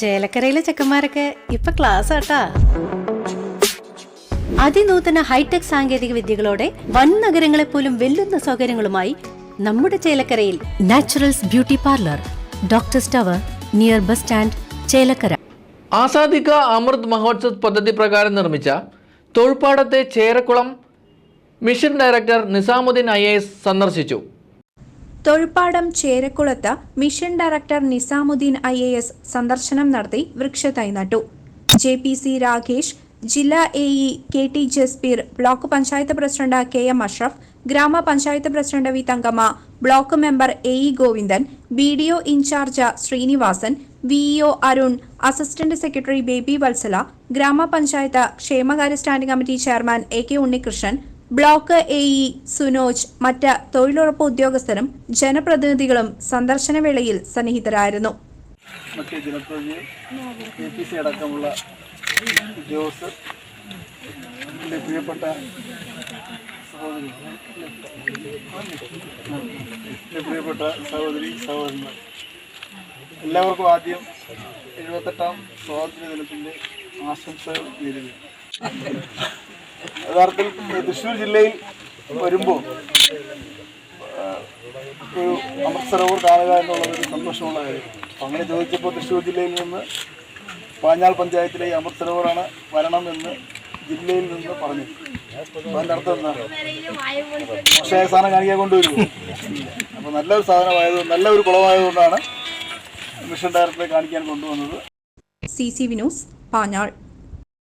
ചേലക്കരയിലെ ചെക്കന്മാരൊക്കെ ഇപ്പൊ ക്ലാസ് ആട്ടാ. അതിനൂതന ഹൈടെക് സാങ്കേതിക വിദ്യകളോടെ വൻ നഗരങ്ങളെ പോലും വെല്ലുന്ന സൗകര്യങ്ങളുമായി നമ്മുടെ ചേലക്കരയിൽ Naturals beauty parlour doctor tower near bus stand Chelakkara. Azadi ka Amrit Mahotsav പദ്ധതി പ്രകാരം നിർമ്മിച്ച തൊഴിൽപ്പാടത്തെ Cherakkulam mission director Nizamuddin I സന്ദർശിച്ചു. Thozhuppadam ചേരക്കുളത്ത് mission director Nizamuddin I A S സന്ദർശനം നടത്തി വൃക്ഷത്തൈ നട്ടു ജെ പി സി രാകേഷ് ജില്ലാ A E K T Jasbir block panchayat president K M Ashraf grama panchayat president V Thankamma block member A E Govindan B D O in charge Srinivasan VEO Arun assistant secretary Baby Valsala ഗ്രാമപഞ്ചായത്ത് ക്ഷേമകാര്യ standing committee chairman A K Unnikrishnan block A E Sunoj മറ്റ് തൊഴിലുറപ്പ് ഉദ്യോഗസ്ഥരും ജനപ്രതിനിധികളും സന്ദർശനവേളയിൽ സന്നിഹിതരായിരുന്നു. അടക്കമുള്ള സഹോദരി എല്ലാവർക്കും ആദ്യം എഴുപത്തെട്ടാം സ്വാതന്ത്ര്യ ദിനത്തിന്റെ ആശംസകൾ നേരുന്നു. യഥാർത്ഥത്തിൽ തൃശ്ശൂർ ജില്ലയിൽ വരുമ്പോൾ ഒരു അമൃത്സരവർ കാണുക എന്നുള്ളത് ഒരു സന്തോഷമുള്ള കാര്യം. അപ്പം അങ്ങനെ ചോദിച്ചപ്പോൾ തൃശ്ശൂർ ജില്ലയിൽ നിന്ന് പാഞ്ഞാൾ പഞ്ചായത്തിലെ അമൃത്സരവറാണ് വരണം എന്ന് ജില്ലയിൽ നിന്ന് പറഞ്ഞു. അപ്പം അർത്ഥം എന്താണ് സാധനം കാണിക്കാൻ കൊണ്ടുവരും അപ്പോൾ നല്ലൊരു സാധനമായത് നല്ലൊരു കുളമായതുകൊണ്ടാണ് മിഷൻ ഡയറക്ടറെ കാണിക്കാൻ കൊണ്ടുവന്നത്. C C Vinos Panjal.